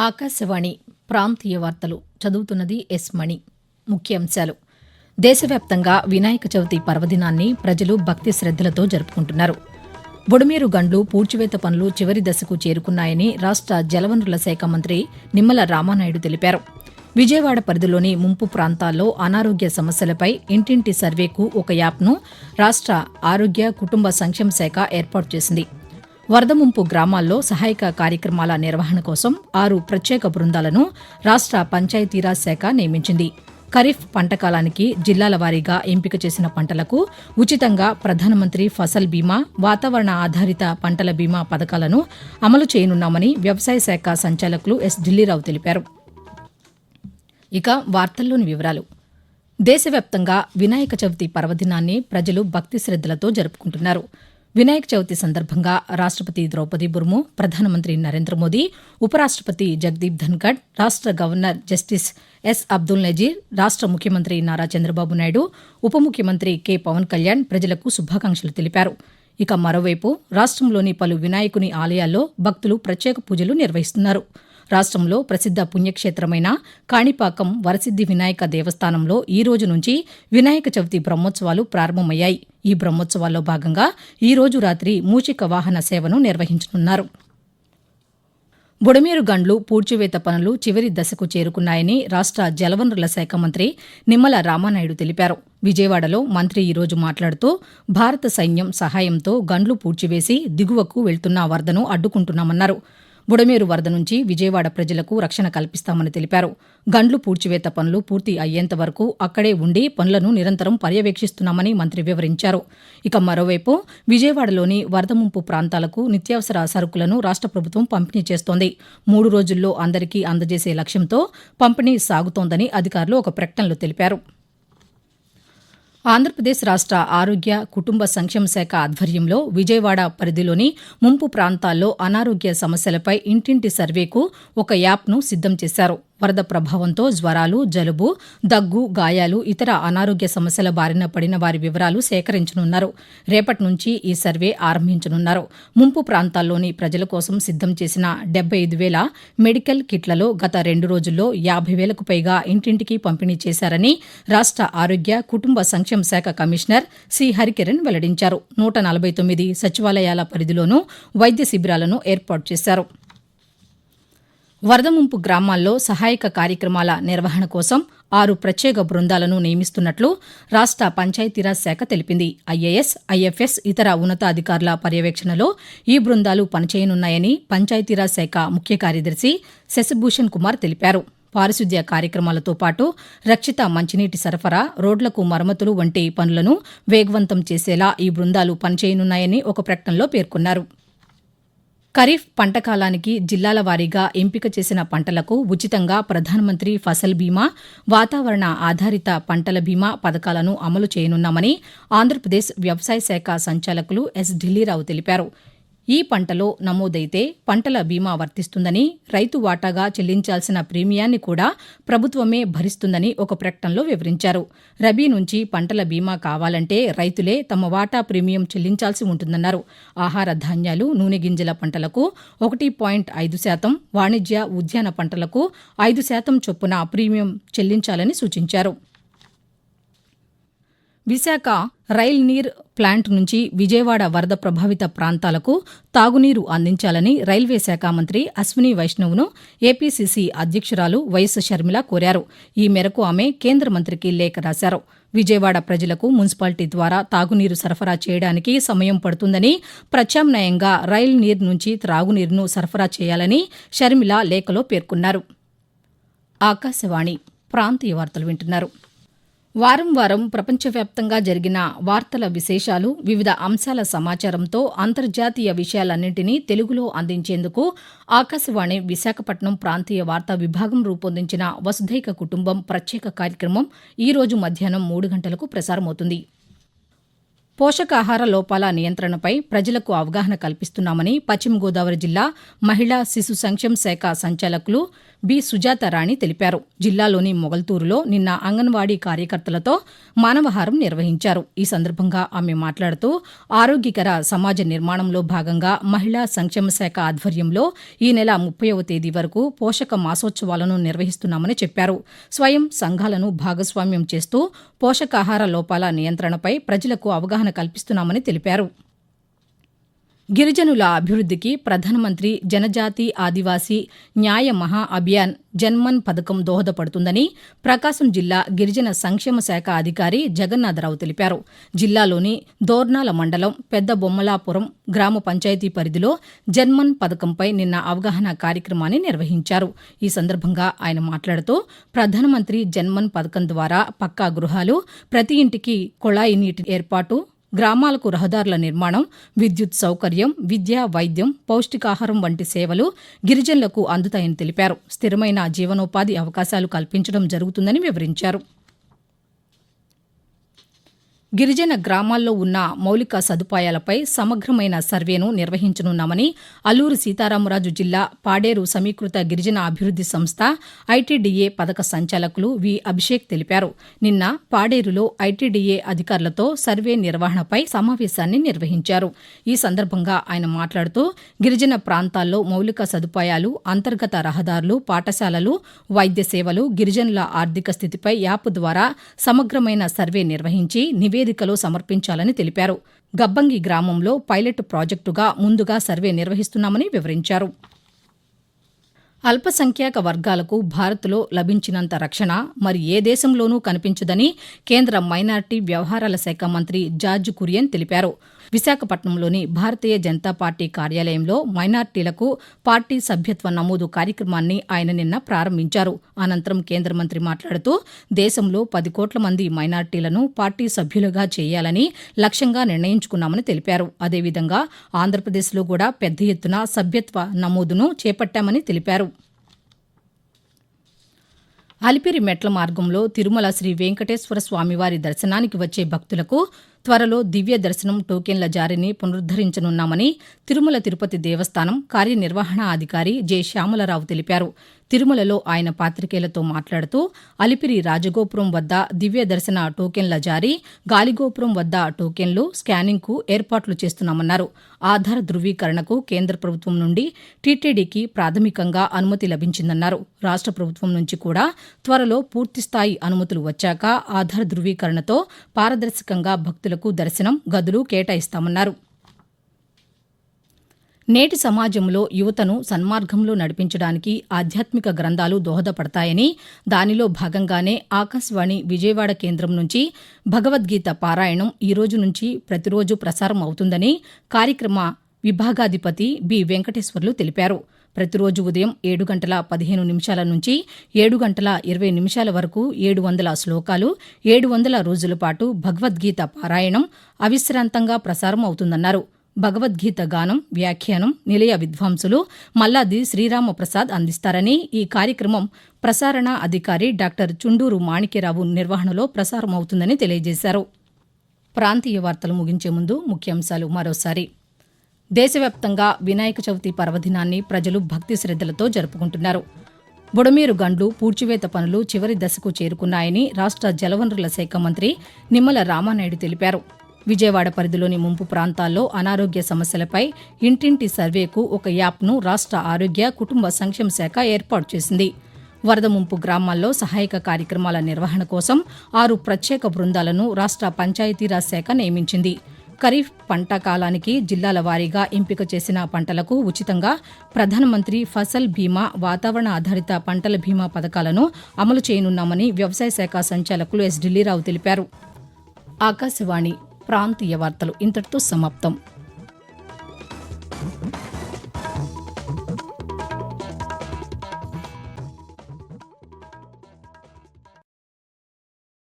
ఆకాశవాణి ప్రాంతీయ వార్తలు. చదువుతున్నది ఎస్ మణి. ముఖ్యాంశాలు. దేశవ్యాప్తంగా వినాయక చవితి పర్వదినాన్ని ప్రజలు భక్తి శ్రద్దలతో జరుపుకుంటున్నారు. బుడమేరు గండ్లు పూడ్చివేత పనులు చివరి దశకు చేరుకున్నాయని రాష్ట జలవనరుల శాఖ మంత్రి నిమ్మల రామానాయుడు తెలిపారు. విజయవాడ పరిధిలోని ముంపు ప్రాంతాల్లో అనారోగ్య సమస్యలపై ఇంటింటి సర్వేకు ఒక యాప్ను రాష్ట ఆరోగ్య కుటుంబ సంక్షేమ శాఖ ఏర్పాటు చేసింది. వరద ముంపు గ్రామాల్లో సహాయక కార్యక్రమాల నిర్వహణ కోసం ఆరు ప్రత్యేక బృందాలను రాష్ట పంచాయతీరాజ్ శాఖ నియమించింది. ఖరీఫ్ పంట కాలానికి జిల్లాల వారీగా ఎంపిక చేసిన పంటలకు ఉచితంగా ప్రధానమంత్రి ఫసల్ బీమా వాతావరణ ఆధారిత పంటల బీమా పథకాలను అమలు చేయనున్నామని వ్యవసాయ శాఖ సంచాలకులు ఎస్. ఢిల్లీరావు తెలిపారు. ఇక వార్తల్లోని వివరాలు. దేశవ్యాప్తంగా వినాయక చవితి పర్వదినాన్ని ప్రజలు భక్తి శ్రద్దలతో జరుపుకుంటున్నారు. వినాయక చవితి సందర్భంగా రాష్టపతి ద్రౌపది ముర్ము ప్రధానమంత్రి నరేంద్ర మోదీ ఉపరాష్టపతి జగదీప్ ధన్కడ్ రాష్ట governor justice S Abdul Nazeer రాష్ట ముఖ్యమంత్రి నారా చంద్రబాబు నాయుడు ఉప ముఖ్యమంత్రి కె పవన్ కళ్యాణ్ ప్రజలకు శుభాకాంక్షలు తెలిపారు. ఇక మరోవైపు రాష్ట్రంలోని పలు వినాయకుని ఆలయాల్లో భక్తులు ప్రత్యేక పూజలు నిర్వహిస్తున్నారు. రాష్ట్రంలో ప్రసిద్ధ పుణ్యక్షేత్రమైన కాణిపాకం వరసిద్ది వినాయక దేవస్థానంలో ఈ రోజు నుంచి వినాయక చవితి బ్రహ్మోత్సవాలు ప్రారంభమయ్యాయి. ఈ బ్రహ్మోత్సవాల్లో భాగంగా ఈ రోజు రాత్రి మూషిక వాహన సేవను నిర్వహించనున్నారు. బుడమేరు గండ్లు పూడ్చివేత పనులు చివరి దశకు చేరుకున్నాయని రాష్ట్ర జలవనరుల శాఖ మంత్రి నిమ్మల రామానాయుడు తెలిపారు. విజయవాడలో మంత్రి ఈరోజు మాట్లాడుతూ భారత సైన్యం సహాయంతో గండ్లు పూడ్చివేసి దిగువకు వెళ్తున్న వరదను అడ్డుకుంటున్నామన్నారు. బుడమేరు వరద నుంచి విజయవాడ ప్రజలకు రక్షణ కల్పిస్తామని తెలిపారు. గండ్లు పూడ్చివేత పనులు పూర్తి అయ్యేంత వరకు అక్కడే ఉండి పనులను నిరంతరం పర్యవేక్షిస్తున్నామని మంత్రి వివరించారు. ఇక మరోవైపు విజయవాడలోని వరద ముంపు ప్రాంతాలకు నిత్యావసర సరుకులను రాష్ట ప్రభుత్వం పంపిణీ చేస్తోంది. మూడు రోజుల్లో అందరికీ అందజేసే లక్ష్యంతో పంపిణీ సాగుతోందని అధికారులు ఒక ప్రకటనలో తెలిపారు. ఆంధ్రప్రదేశ్ రాష్ట ఆరోగ్య కుటుంబ సంక్షేమ శాఖ ఆధ్వర్యంలో విజయవాడ పరిధిలోని ముంపు ప్రాంతాల్లో అనారోగ్య సమస్యలపై ఇంటింటి సర్వేకు ఒక యాప్ను సిద్దం చేశారు. వరద ప్రభావంతో జ్వరాలు జలుబు దగ్గు గాయాలు ఇతర అనారోగ్య సమస్యల బారిన పడిన వారి వివరాలు సేకరించనున్నారు. రేపటి నుంచి ఈ సర్వే ఆరంభించనున్నారు. ముంపు ప్రాంతాల్లోని ప్రజల కోసం సిద్దం చేసిన డెబ్బై ఐదు వేల మెడికల్ కిట్లలో గత రెండు రోజుల్లో యాభై వేలకు పైగా ఇంటింటికి పంపిణీ చేశారని రాష్ట ఆరోగ్య కుటుంబ సంక్షేమ శాఖ కమిషనర్ సి. హరికిరణ్ వెల్లడించారు. నూట నలభై తొమ్మిది సచివాలయాల పరిధిలోనూ వైద్య శిబిరాలను ఏర్పాటు చేశారు. వరద ముంపు గ్రామాల్లో సహాయక కార్యక్రమాల నిర్వహణ కోసం ఆరు ప్రత్యేక బృందాలను నియమిస్తున్నట్లు రాష్ట పంచాయతీరాజ్ శాఖ తెలిపింది. ఐఏఎస్ ఐఎఫ్ఎస్ ఇతర ఉన్నతాధికారుల పర్యవేక్షణలో ఈ బృందాలు పనిచేయనున్నాయని పంచాయతీరాజ్ శాఖ ముఖ్య కార్యదర్శి శశిభూషణ్ కుమార్ తెలిపారు. పారిశుద్ధ్య కార్యక్రమాలతో పాటు రక్షిత మంచినీటి సరఫరా రోడ్లకు మరమ్మతులు వంటి పనులను వేగవంతం చేసేలా ఈ బృందాలు పనిచేయనున్నాయని ఒక ప్రకటనలో పేర్కొన్నారు. ఖరీఫ్ పంట కాలానికి జిల్లాల వారీగా ఎంపిక చేసిన పంటలకు ఉచితంగా ప్రధానమంత్రి ఫసల్ బీమా వాతావరణ ఆధారిత పంటల బీమా పథకాలను అమలు చేయనున్నామని ఆంధ్రప్రదేశ్ వ్యవసాయ శాఖ సంచాలకులు ఎస్ ఢిల్లీరావు తెలిపారు. ఈ పంటలో నమోదైతే పంటల బీమా వర్తిస్తుందని రైతు వాటాగా చెల్లించాల్సిన ప్రీమియాన్ని కూడా ప్రభుత్వమే భరిస్తుందని ఒక ప్రకటనలో వివరించారు. రబీ నుంచి పంటల బీమా కావాలంటే రైతులే తమ వాటా ప్రీమియం చెల్లించాల్సి ఉంటుందన్నారు. ఆహార ధాన్యాలు నూనె గింజల పంటలకు ఒకటి పాయింట్ ఐదు శాతం వాణిజ్య ఉద్యాన పంటలకు ఐదు శాతం చొప్పున ప్రీమియం చెల్లించాలని సూచించారు. విశాఖ రైల్ నీర్ ప్లాంట్ నుంచి విజయవాడ వరద ప్రభావిత ప్రాంతాలకు తాగునీరు అందించాలని రైల్వే శాఖ మంత్రి అశ్విని వైష్ణవ్ను ఏపీసీసీ అధ్యక్షురాలు వైఎస్ షర్మిల కోరారు. ఈ మేరకు ఆమె కేంద్ర మంత్రికి లేఖ రాశారు. విజయవాడ ప్రజలకు మున్సిపాలిటీ ద్వారా తాగునీరు సరఫరా చేయడానికి సమయం పడుతుందని ప్రత్యామ్నాయంగా రైల్ నీర్ నుంచి త్రాగునీరును సరఫరా చేయాలని షర్మిల లేఖలో పేర్కొన్నారు. ఆకాశవాణి ప్రాంతీయ వార్తలు వింటున్నారు. వారం వారం ప్రపంచవ్యాప్తంగా జరిగిన వార్తల విశేషాలు వివిధ అంశాల సమాచారంతో అంతర్జాతీయ విషయాలన్నింటినీ తెలుగులో అందించేందుకు ఆకాశవాణి విశాఖపట్నం ప్రాంతీయ వార్తా విభాగం రూపొందించిన వసుధైక కుటుంబం ప్రత్యేక కార్యక్రమం ఈ రోజు మధ్యాహ్నం మూడు గంటలకు ప్రసారమవుతుంది. పోషకాహార లోపాల నియంత్రణపై ప్రజలకు అవగాహన కల్పిస్తున్నామని పశ్చిమ గోదావరి జిల్లా మహిళా శిశు సంక్షేమ శాఖ సంచాలకులు బి. సుజాత రాణి తెలిపారు. జిల్లాలోని మొగల్తూరులో నిన్న అంగన్వాడీ కార్యకర్తలతో మానవహారం నిర్వహించారు. ఈ సందర్భంగా ఆమె మాట్లాడుతూ ఆరోగ్యకర సమాజ నిర్మాణంలో భాగంగా మహిళా సంక్షేమ శాఖ ఆధ్వర్యంలో ఈ నెల ముప్పైవ తేదీ వరకు పోషక మాసోత్సవాలను నిర్వహిస్తున్నామని చెప్పారు. స్వయం సంఘాలను భాగస్వామ్యం చేస్తూ పోషకాహార లోపాల నియంత్రణపై ప్రజలకు అవగాహన కల్పిస్తున్నామని తెలిపారు. గిరిజనుల అభివృద్ధికి ప్రధానమంత్రి జనజాతి ఆదివాసీ న్యాయ మహా అభియాన్ జన్మన్ పథకం దోహదపడుతుందని ప్రకాశం జిల్లా గిరిజన సంక్షేమ శాఖ అధికారి జగన్నాథరావు తెలిపారు. జిల్లాలోని దోర్నాల మండలం పెద్ద బొమ్మలాపురం గ్రామ పంచాయతీ పరిధిలో జన్మన్ పథకంపై నిన్న అవగాహన కార్యక్రమాన్ని నిర్వహించారు. ఈ సందర్భంగా ఆయన మాట్లాడుతూ ప్రధానమంత్రి జన్మన్ పథకం ద్వారా పక్కా గృహాలు ప్రతి ఇంటికి కుళాయి నీటి ఏర్పాటు గ్రామాలకు రహదారుల నిర్మాణం విద్యుత్ సౌకర్యం విద్య వైద్యం పౌష్టికాహారం వంటి సేవలు గిరిజనులకు అందుతాయని తెలిపారు. స్థిరమైన జీవనోపాధి అవకాశాలు కల్పించడం జరుగుతుందని వివరించారు. గిరిజన గ్రామాల్లో ఉన్న మౌలిక సదుపాయాలపై సమగ్రమైన సర్వేను నిర్వహించనున్నామని అల్లూరు సీతారామరాజు జిల్లా పాడేరు సమీకృత గిరిజన అభివృద్ది సంస్థ ఐటీడీఏ పథక సంచాలకులు వి అభిషేక్ తెలిపారు. నిన్న పాడేరులో ఐటీడీఏ అధికారులతో సర్వే నిర్వహణపై సమావేశాన్ని నిర్వహించారు. ఈ సందర్భంగా ఆయన మాట్లాడుతూ గిరిజన ప్రాంతాల్లో మౌలిక సదుపాయాలు అంతర్గత రహదారులు పాఠశాలలు వైద్య సేవలు గిరిజనుల ఆర్థిక స్థితిపై యాప్ ద్వారా సమగ్రమైన సర్వే నిర్వహించి నివేదికలో సమర్పించాలని తెలిపారు. గబ్బంగి గ్రామంలో పైలట్ ప్రాజెక్టుగా ముందుగా సర్వే నిర్వహిస్తున్నామని వివరించారు. అల్పసంఖ్యాక వర్గాలకు భారత్లో లభించినంత రక్షణ మరి ఏ దేశంలోనూ కనిపించదని కేంద్ర మైనార్టీ వ్యవహారాల శాఖ మంత్రి జార్జ్ కురియన్ తెలిపారు. విశాఖపట్నంలోని భారతీయ జనతా పార్టీ కార్యాలయంలో మైనార్టీలకు పార్టీ సభ్యత్వ నమోదు కార్యక్రమాన్ని ఆయన నిన్న ప్రారంభించారు. అనంతరం కేంద్ర మంత్రి మాట్లాడుతూ దేశంలో పది కోట్ల మంది మైనార్టీలను పార్టీ సభ్యులుగా చేయాలని లక్ష్యంగా నిర్ణయించుకున్నామని తెలిపారు. అదేవిధంగా ఆంధ్రప్రదేశ్లో కూడా పెద్ద ఎత్తున సభ్యత్వ నమోదును చేపట్టామని తెలిపారు. అలిపిరి మెట్ల మార్గంలో తిరుమల శ్రీ వెంకటేశ్వర స్వామివారి దర్శనానికి వచ్చే భక్తులకు త్వరలో దివ్య దర్శనం టోకెన్ల జారీని పునరుద్దరించనున్నామని తిరుమల తిరుపతి దేవస్థానం కార్యనిర్వహణ అధికారి జె. శ్యామలరావు తెలిపారు. తిరుమలలో ఆయన పాతికేయులతో మాట్లాడుతూ అలిపిరి రాజగోపురం వద్ద దివ్య దర్శన టోకెన్ల జారీ గాలిగోపురం వద్ద టోకెన్లు స్కానింగ్కు ఏర్పాట్లు చేస్తున్నామన్నారు. ఆధార్ ధృవీకరణకు కేంద్ర ప్రభుత్వం నుండి టీటీడీకి ప్రాథమికంగా అనుమతి లభించిందన్నారు. రాష్ట ప్రభుత్వం నుంచి కూడా త్వరలో పూర్తిస్థాయి అనుమతులు వచ్చాక ఆధార్ ధృవీకరణతో పారదర్శకంగా భక్తులు భక్తులకు దర్శనం గదులు కేటాయిస్తామన్నారు. నేటి సమాజంలో యువతను సన్మార్గంలో నడిపించడానికి ఆధ్యాత్మిక గ్రంథాలు దోహదపడతాయని దానిలో భాగంగానే ఆకాశవాణి విజయవాడ కేంద్రం నుంచి భగవద్గీత పారాయణం ఈ రోజు నుంచి ప్రతిరోజు ప్రసారం అవుతుందని కార్యక్రమ విభాగాధిపతి బి వెంకటేశ్వర్లు తెలిపారు. ప్రతిరోజు ఉదయం ఏడు గంటల పదిహేను నిమిషాల నుంచి ఏడు గంటల ఇరవై నిమిషాల వరకు ఏడు వందల శ్లోకాలు ఏడు వందల రోజుల పాటు భగవద్గీత పారాయణం అవిశ్రాంతంగా ప్రసారం అవుతుందన్నారు. భగవద్గీత గానం వ్యాఖ్యానం నిలయ విద్వాంసులు మల్లాది శ్రీరామ ప్రసాద్ అందిస్తారని ఈ కార్యక్రమం ప్రసారణ అధికారి డాక్టర్ చుండూరు మాణిక్యరావు నిర్వహణలో ప్రసారమవుతుందని తెలియజేశారు. ప్రాంతీయ వార్తలు ముగించే ముందు ముఖ్యాంశాలు మరోసారి. దేశవ్యాప్తంగా వినాయక చవితి పర్వదినాన్ని ప్రజలు భక్తి శ్రద్దలతో జరుపుకుంటున్నారు. బుడమేరు గండ్లు పూడ్చివేత పనులు చివరి దశకు చేరుకున్నాయని రాష్ట్ర జలవనరుల శాఖ మంత్రి నిమ్మల రామానాయుడు తెలిపారు. విజయవాడ పరిధిలోని ముంపు ప్రాంతాల్లో అనారోగ్య సమస్యలపై ఇంటింటి సర్వేకు ఒక యాప్ను రాష్ట్ర ఆరోగ్య కుటుంబ సంక్షేమ శాఖ ఏర్పాటు చేసింది. వరద ముంపు గ్రామాల్లో సహాయక కార్యక్రమాల నిర్వహణ కోసం ఆరు ప్రత్యేక బృందాలను రాష్ట్ర పంచాయతీరాజ్ శాఖ నియమించింది. ఖరీఫ్ పంట కాలానికి జిల్లాల వారీగా ఎంపిక చేసిన పంటలకు ఉచితంగా ప్రధానమంత్రి ఫసల్ బీమా వాతావరణ ఆధారిత పంటల బీమా పథకాలను అమలు చేయనున్నామని వ్యవసాయ శాఖ సంచాలకులు ఎస్ ఢిల్లీరావు తెలిపారు. ఆకాశవాణి ప్రాంతీయ వార్తలు ఇంతటితో సమాప్తం.